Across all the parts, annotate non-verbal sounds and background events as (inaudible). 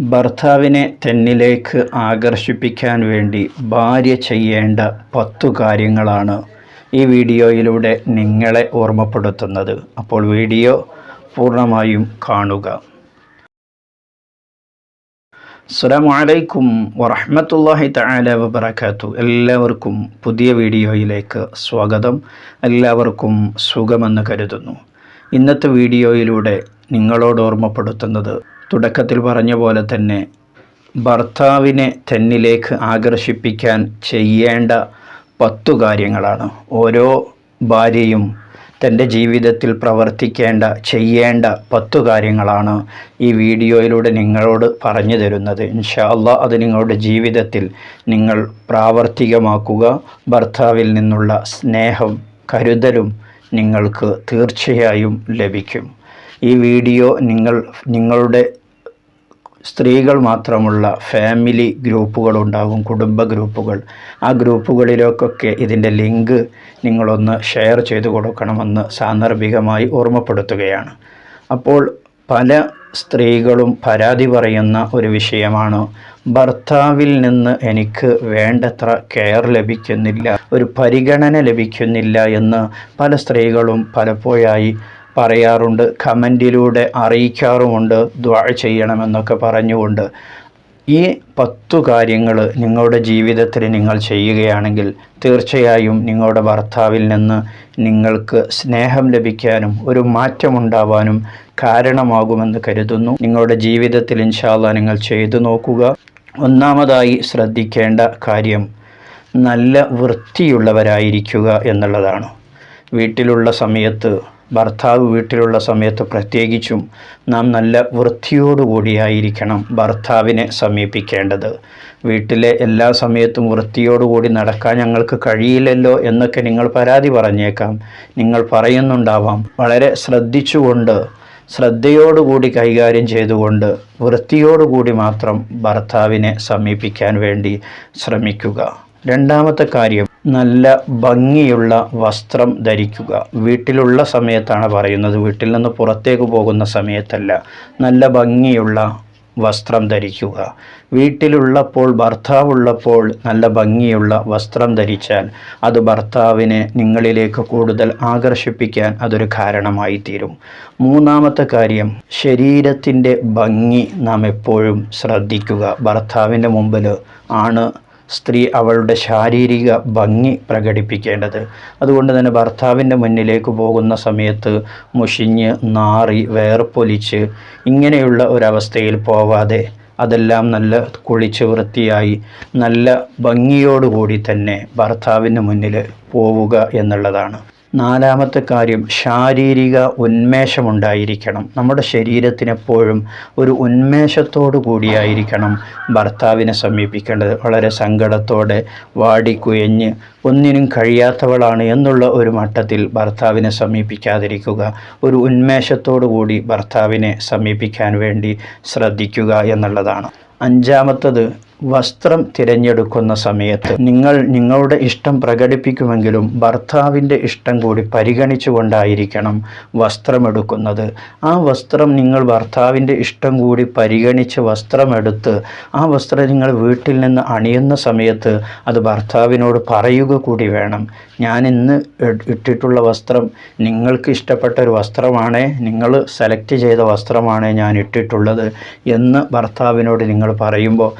ഭർത്താവിനെ തന്നിലേക്ക് ആകർഷിപ്പിക്കാൻ വേണ്ടി ഭാര്യ ചെയ്യേണ്ട പത്തു കാര്യങ്ങളാണ് ഈ വീഡിയോയിലൂടെ നിങ്ങളെ ഓർമ്മപ്പെടുത്തുന്നത്. അപ്പോൾ വീഡിയോ പൂർണമായും കാണുക. അസ്സലാമു അലൈക്കും വറഹ്മത്തുള്ളാഹി തആല വബറകാത്തു. എല്ലാവർക്കും പുതിയ വീഡിയോയിലേക്ക് സ്വാഗതം. എല്ലാവർക്കും സുഖമെന്ന് കരുതുന്നു. ഇന്നത്തെ വീഡിയോയിലൂടെ നിങ്ങളോട് ഓർമ്മപ്പെടുത്തുന്നത് തുടക്കത്തിൽ പറഞ്ഞ പോലെ തന്നെ ഭർത്താവിനെ തന്നിലേക്ക് ആകർഷിപ്പിക്കാൻ ചെയ്യേണ്ട പത്തു കാര്യങ്ങളാണ്. ഓരോ ഭാര്യയും തന്റെ ജീവിതത്തിൽ പ്രവർത്തിക്കേണ്ട ചെയ്യേണ്ട പത്തു കാര്യങ്ങളാണ് ഈ വീഡിയോയിലൂടെ നിങ്ങളോട് പറഞ്ഞു തരുന്നത്. ഇൻഷാല്ല അത് നിങ്ങളുടെ ജീവിതത്തിൽ നിങ്ങൾ പ്രാവർത്തികമാക്കുക. ഭർത്താവിൽ നിന്നുള്ള സ്നേഹം കരുതലും നിങ്ങൾക്ക് തീർച്ചയായും ലഭിക്കും. ഈ വീഡിയോ നിങ്ങൾ നിങ്ങളുടെ സ്ത്രീകൾ മാത്രമുള്ള ഫാമിലി ഗ്രൂപ്പുകളുണ്ടാകും കുടുംബ ഗ്രൂപ്പുകൾ. ആ ഗ്രൂപ്പുകളിലേക്കൊക്കെ ഇതിന്റെ ലിങ്ക് നിങ്ങളൊന്ന് ഷെയർ ചെയ്തു കൊടുക്കണമെന്ന് സാന്ദർഭികമായി ഓർമ്മപ്പെടുത്തുകയാണ്. അപ്പോൾ പല സ്ത്രീകളും പരാതി പറയുന്ന ഒരു വിഷയമാണ് ഭർത്താവിൽ നിന്ന് എനിക്ക് വേണ്ടത്ര കെയർ ലഭിക്കുന്നില്ല ഒരു പരിഗണന ലഭിക്കുന്നില്ല എന്ന് പല സ്ത്രീകളും പലപ്പോഴായി പറയാറുണ്ട് കമന്റിലൂടെ അറിയിക്കാറുമുണ്ട് ദ്വാഴ ചെയ്യണമെന്നൊക്കെ പറഞ്ഞുകൊണ്ട്. ഈ പത്തു കാര്യങ്ങൾ നിങ്ങളുടെ ജീവിതത്തിൽ നിങ്ങൾ ചെയ്യുകയാണെങ്കിൽ തീർച്ചയായും നിങ്ങളുടെ ഭർത്താവിൽ നിന്ന് നിങ്ങൾക്ക് സ്നേഹം ലഭിക്കാനും ഒരു മാറ്റമുണ്ടാവാനും കാരണമാകുമെന്ന് കരുതുന്നു. നിങ്ങളുടെ ജീവിതത്തിൽ ഇൻഷാല്ല നിങ്ങൾ ചെയ്തു നോക്കുക. ഒന്നാമതായി ശ്രദ്ധിക്കേണ്ട കാര്യം നല്ല വൃത്തിയുള്ളവരായിരിക്കുക എന്നുള്ളതാണ്. വീട്ടിലുള്ള സമയത്ത് ഭർത്താവ് വീട്ടിലുള്ള സമയത്ത് പ്രത്യേകിച്ചും നാം നല്ല വൃത്തിയോടുകൂടിയായിരിക്കണം ഭർത്താവിനെ സമീപിക്കേണ്ടത്. വീട്ടിലെ എല്ലാ സമയത്തും വൃത്തിയോടുകൂടി നടക്കാൻ ഞങ്ങൾക്ക് കഴിയില്ലല്ലോ എന്നൊക്കെ നിങ്ങൾ പരാതി പറഞ്ഞേക്കാം. നിങ്ങൾ പറയുന്നുണ്ടാവാം. വളരെ ശ്രദ്ധിച്ചുകൊണ്ട് ശ്രദ്ധയോടുകൂടി കൈകാര്യം ചെയ്തുകൊണ്ട് വൃത്തിയോടുകൂടി മാത്രം ഭർത്താവിനെ സമീപിക്കാൻ വേണ്ടി ശ്രമിക്കുക. രണ്ടാമത്തെ കാര്യം നല്ല ഭംഗിയുള്ള വസ്ത്രം ധരിക്കുക. വീട്ടിലുള്ള സമയത്താണ് പറയുന്നത്. വീട്ടിൽ നിന്ന് പുറത്തേക്ക് പോകുന്ന സമയത്തല്ല. നല്ല ഭംഗിയുള്ള വസ്ത്രം ധരിക്കുക. വീട്ടിലുള്ളപ്പോൾ ഭർത്താവുള്ളപ്പോൾ നല്ല ഭംഗിയുള്ള വസ്ത്രം ധരിച്ചാൽ അത് ഭർത്താവിനെ നിങ്ങളിലേക്ക് കൂടുതൽ ആകർഷിപ്പിക്കാൻ അതൊരു കാരണമായി തീരും. മൂന്നാമത്തെ കാര്യം ശരീരത്തിന്റെ ഭംഗി നാം എപ്പോഴും ശ്രദ്ധിക്കുക. ഭർത്താവിന്റെ മുമ്പിൽ ആണ് സ്ത്രീ അവളുടെ ശാരീരിക ഭംഗി പ്രകടിപ്പിക്കേണ്ടത്. അതുകൊണ്ട് തന്നെ ഭർത്താവിന്റെ മുന്നിലേക്ക് പോകുന്ന സമയത്ത് മുഷിഞ്ഞ് നാറി വേർപ്പൊലിച്ച് ഇങ്ങനെയുള്ള ഒരവസ്ഥയിൽ പോവാതെ അതെല്ലാം നല്ല കുളിച്ച് വൃത്തിയായി നല്ല ഭംഗിയോടുകൂടി തന്നെ ഭർത്താവിന്റെ മുന്നിൽ പോവുക എന്നുള്ളതാണ്. നാലാമത്തെ കാര്യം ശാരീരിക ഉന്മേഷമുണ്ടായിരിക്കണം. നമ്മുടെ ശരീരത്തിനെപ്പോഴും ഒരു ഉന്മേഷത്തോടു കൂടിയായിരിക്കണം ഭർത്താവിനെ സമീപിക്കേണ്ടത്. വളരെ സങ്കടത്തോടെ വാടിക്കുയഞ്ഞ് ഒന്നിനും കഴിയാത്തവളാണ് എന്നുള്ള ഒരു മട്ടത്തിൽ ഭർത്താവിനെ സമീപിക്കാതിരിക്കുക. ഒരു ഉന്മേഷത്തോടു കൂടി ഭർത്താവിനെ സമീപിക്കാൻ വേണ്ടി ശ്രദ്ധിക്കുക എന്നുള്ളതാണ്. അഞ്ചാമത്തത് വസ്ത്രം തിരഞ്ഞെടുക്കുന്ന സമയത്ത് നിങ്ങൾ നിങ്ങളുടെ ഇഷ്ടം പ്രകടിപ്പിക്കുമെങ്കിലും ഭർത്താവിന്റെ ഇഷ്ടം കൂടി പരിഗണിച്ചുകൊണ്ടായിരിക്കണം വസ്ത്രമെടുക്കുന്നത്. ആ വസ്ത്രം നിങ്ങൾ ഭർത്താവിന്റെ ഇഷ്ടം കൂടി പരിഗണിച്ച് വസ്ത്രമെടുത്ത് ആ വസ്ത്രം നിങ്ങൾ വീട്ടിൽ നിന്ന് അണിയുന്ന സമയത്ത് അത് ഭർത്താവിനോട് പറയുക കൂടി വേണം. ഞാൻ ഇന്ന് ഇട്ടിട്ടുള്ള വസ്ത്രം നിങ്ങൾക്ക് ഇഷ്ടപ്പെട്ട ഒരു വസ്ത്രമാണ് നിങ്ങൾ സെലക്ട് ചെയ്ത വസ്ത്രമാണ് ഞാൻ ഇട്ടിട്ടുള്ളത് എന്ന് ഭർത്താവിനോട് നിങ്ങൾ പറയുമ്പോൾ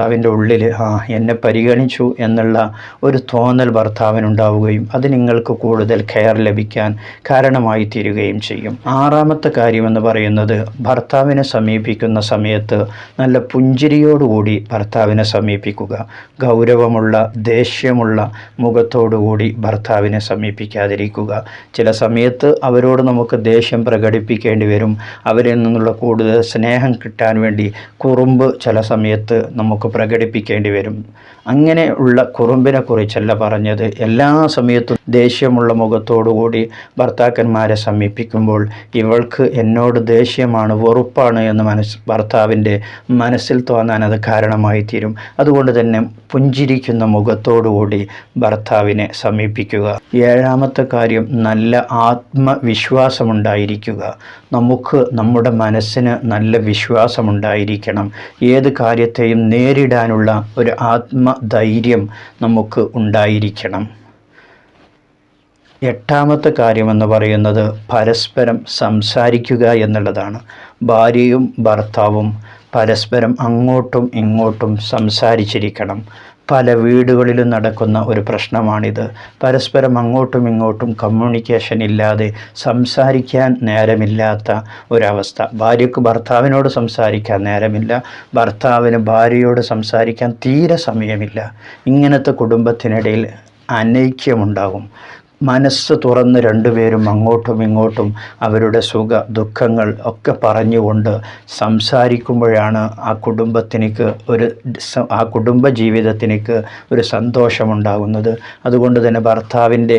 ഭർത്താവിന്റെ ഉള്ളിൽ ആ എന്നെ പരിഗണിച്ചു എന്നുള്ള ഒരു തോന്നൽ ഭർത്താവിനുണ്ടാവുകയും അത് നിങ്ങൾക്ക് കൂടുതൽ കെയർ ലഭിക്കാൻ കാരണമായി തീരുകയും ചെയ്യും. ആറാമത്തെ കാര്യമെന്ന് പറയുന്നത് ഭർത്താവിനെ സമീപിക്കുന്ന സമയത്ത് നല്ല പുഞ്ചിരിയോടുകൂടി ഭർത്താവിനെ സമീപിക്കുക. ഗൗരവമുള്ള ദേഷ്യമുള്ള മുഖത്തോടുകൂടി ഭർത്താവിനെ സമീപിക്കാതിരിക്കുക. ചില സമയത്ത് അവരോട് നമുക്ക് ദേഷ്യം പ്രകടിപ്പിക്കേണ്ടി വരും. അവരിൽ നിന്നുള്ള കൂടുതൽ സ്നേഹം കിട്ടാൻ വേണ്ടി കുറുമ്പ് ചില സമയത്ത് നമുക്ക് പ്രകടിപ്പിക്കേണ്ടി വരും. അങ്ങനെ ഉള്ള കുറുമ്പിനെ കുറിച്ചല്ല പറഞ്ഞത്. എല്ലാ സമയത്തും ദേഷ്യമുള്ള മുഖത്തോടുകൂടി ഭർത്താക്കന്മാരെ സമീപിക്കുമ്പോൾ ഇവൾക്ക് എന്നോട് ദേഷ്യമാണ് വെറുപ്പാണ് എന്ന് മനസ്സ് ഭർത്താവിന്റെ മനസ്സിൽ തോന്നാൻ അത് കാരണമായി തീരും അതുകൊണ്ട് തന്നെ പുഞ്ചിരിക്കുന്ന മുഖത്തോടുകൂടി ഭർത്താവിനെ സമീപിക്കുക. ഏഴാമത്തെ കാര്യം നല്ല ആത്മവിശ്വാസമുണ്ടായിരിക്കുക. നമുക്ക് നമ്മുടെ മനസ്സിന് നല്ല വിശ്വാസമുണ്ടായിരിക്കണം. ഏത് കാര്യത്തെയും നേരിടാനുള്ള ഒരു ആത്മധൈര്യം നമുക്ക് ഉണ്ടായിരിക്കണം. എട്ടാമത്തെ കാര്യമെന്ന് പറയുന്നത് പരസ്പരം സംസാരിക്കുക എന്നുള്ളതാണ്. ഭാര്യയും ഭർത്താവും പരസ്പരം അങ്ങോട്ടും ഇങ്ങോട്ടും സംസാരിച്ചിരിക്കണം. പല വീടുകളിലും നടക്കുന്ന ഒരു പ്രശ്നമാണിത്. പരസ്പരം അങ്ങോട്ടും ഇങ്ങോട്ടും കമ്മ്യൂണിക്കേഷൻ ഇല്ലാതെ സംസാരിക്കാൻ നേരമില്ലാത്ത ഒരവസ്ഥ. ഭാര്യയ്ക്ക് ഭർത്താവിനോട് സംസാരിക്കാൻ നേരമില്ല. ഭർത്താവിന് ഭാര്യയോട് സംസാരിക്കാൻ തീരെ സമയമില്ല. ഇങ്ങനത്തെ കുടുംബത്തിനിടയിൽ അനൈക്യമുണ്ടാകും. മനസ്സ് തുറന്ന് രണ്ടുപേരും അങ്ങോട്ടും ഇങ്ങോട്ടും അവരുടെ സുഖ ദുഃഖങ്ങൾ ഒക്കെ പറഞ്ഞുകൊണ്ട് സംസാരിക്കുമ്പോഴാണ് ആ കുടുംബത്തിനേക്ക് ഒരു ആ കുടുംബ ജീവിതത്തിനേക്ക് ഒരു സന്തോഷമുണ്ടാകുന്നത്. അതുകൊണ്ട് തന്നെ ഭർത്താവിന്റെ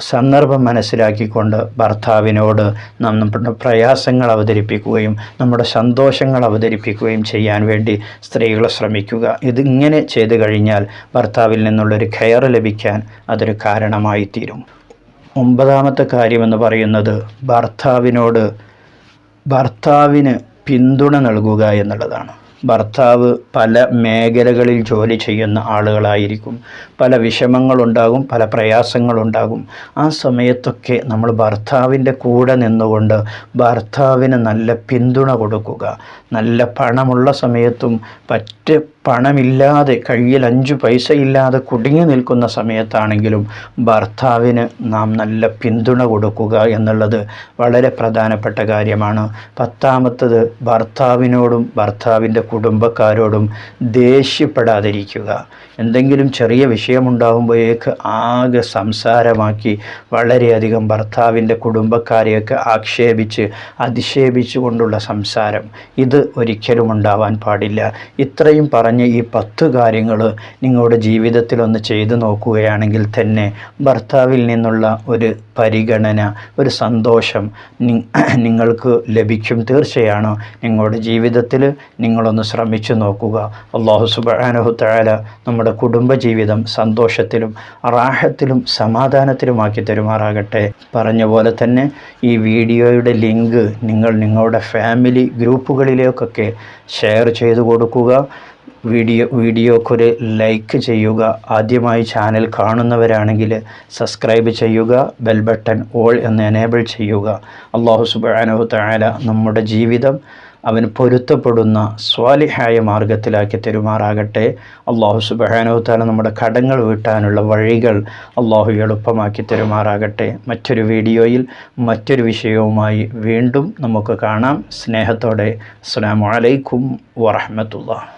സന്ദർഭം മനസ്സിലാക്കിക്കൊണ്ട് ഭർത്താവിനോട് നമ്മുടെ പ്രയാസങ്ങൾ അവതരിപ്പിക്കുകയും നമ്മുടെ സന്തോഷങ്ങൾ അവതരിപ്പിക്കുകയും ചെയ്യാൻ വേണ്ടി സ്ത്രീകൾ ശ്രമിക്കുക. ഇതിങ്ങനെ ചെയ്തു കഴിഞ്ഞാൽ ഭർത്താവിൽ നിന്നുള്ളൊരു കെയർ ലഭിക്കാൻ അതൊരു കാരണമായി തീരും ഒമ്പതാമത്തെ കാര്യമെന്ന് പറയുന്നത് ഭർത്താവിനോട് ഭർത്താവിന് പിന്തുണ നൽകുക എന്നുള്ളതാണ്. ഭർത്താവ് പല മേഖലകളിൽ ജോലി ചെയ്യുന്ന ആളുകളായിരിക്കും. പല വിഷമങ്ങളുണ്ടാകും പല പ്രയാസങ്ങളുണ്ടാകും. ആ സമയത്തൊക്കെ നമ്മൾ ഭർത്താവിന്റെ കൂടെ നിന്നുകൊണ്ട് ഭർത്താവിന് നല്ല പിന്തുണ കൊടുക്കുക. നല്ല പണമുള്ള സമയത്തും പറ്റ് പണമില്ലാതെ കയ്യിൽ അഞ്ച് പൈസ ഇല്ലാതെ കുടുങ്ങി നിൽക്കുന്ന സമയത്താണെങ്കിലും ഭർത്താവിന് നാം നല്ല പിന്തുണ കൊടുക്കുക എന്നുള്ളത് വളരെ പ്രധാനപ്പെട്ട കാര്യമാണ്. പത്താമത്തത് ഭർത്താവിനോടും ഭർത്താവിന്റെ കുടുംബക്കാരോടും ദേഷ്യപ്പെടാതിരിക്കുക. എന്തെങ്കിലും ചെറിയ വിഷയമുണ്ടാകുമ്പോഴേക്ക് ആകെ സംസാരമാക്കി വളരെയധികം ഭർത്താവിന്റെ കുടുംബക്കാരെയൊക്കെ ആക്ഷേപിച്ച് അധിക്ഷേപിച്ചു കൊണ്ടുള്ള സംസാരം. ഇത് ഒരിക്കലും ഉണ്ടാവാൻ പാടില്ല. ഇത്രയും പറഞ്ഞ് ഈ പത്ത് കാര്യങ്ങൾ നിങ്ങളുടെ ജീവിതത്തിലൊന്ന് ചെയ്തു നോക്കുകയാണെങ്കിൽ തന്നെ ഭർത്താവിൽ നിന്നുള്ള ഒരു പരിഗണന ഒരു സന്തോഷം (clears throat) നിങ്ങൾക്ക് ലഭിക്കും. തീർച്ചയാണ്? നിങ്ങളുടെ ജീവിതത്തിൽ നിങ്ങളൊന്ന് ശ്രമിച്ചു നോക്കുക. അള്ളാഹു സുബാനഹുത്തായ നമ്മുടെ കുടുംബജീവിതം സന്തോഷത്തിലും റാഹത്തിലും സമാധാനത്തിലുമാക്കി തരുമാറാകട്ടെ. പറഞ്ഞ പോലെ തന്നെ ഈ വീഡിയോയുടെ ലിങ്ക് നിങ്ങൾ നിങ്ങളുടെ ഫാമിലി ഗ്രൂപ്പുകളിലേക്കൊക്കെ ഷെയർ ചെയ്തു കൊടുക്കുക. വീഡിയോ വീഡിയോക്കൊരു ലൈക്ക് ചെയ്യുക. ആദ്യമായി ചാനൽ കാണുന്നവരാണെങ്കിൽ സബ്സ്ക്രൈബ് ചെയ്യുക. ബെൽ ബട്ടൺ ഓൾ എന്ന് എനേബിൾ ചെയ്യുക. അള്ളാഹു സുബാനഹു തായാല നമ്മുടെ ജീവിതം അവന് പൊരുത്തപ്പെടുന്ന സ്വാലിഹായ മാർഗത്തിലാക്കി തെരുമാറാകട്ടെ. അള്ളാഹു സുബാനഹു താല നമ്മുടെ കടങ്ങൾ വീട്ടാനുള്ള വഴികൾ അള്ളാഹു എളുപ്പമാക്കി തെരുമാറാകട്ടെ. മറ്റൊരു വീഡിയോയിൽ മറ്റൊരു വിഷയവുമായി വീണ്ടും നമുക്ക് കാണാം. സ്നേഹത്തോടെ. അസ്സാം വലൈക്കും വറഹമത്തുള്ള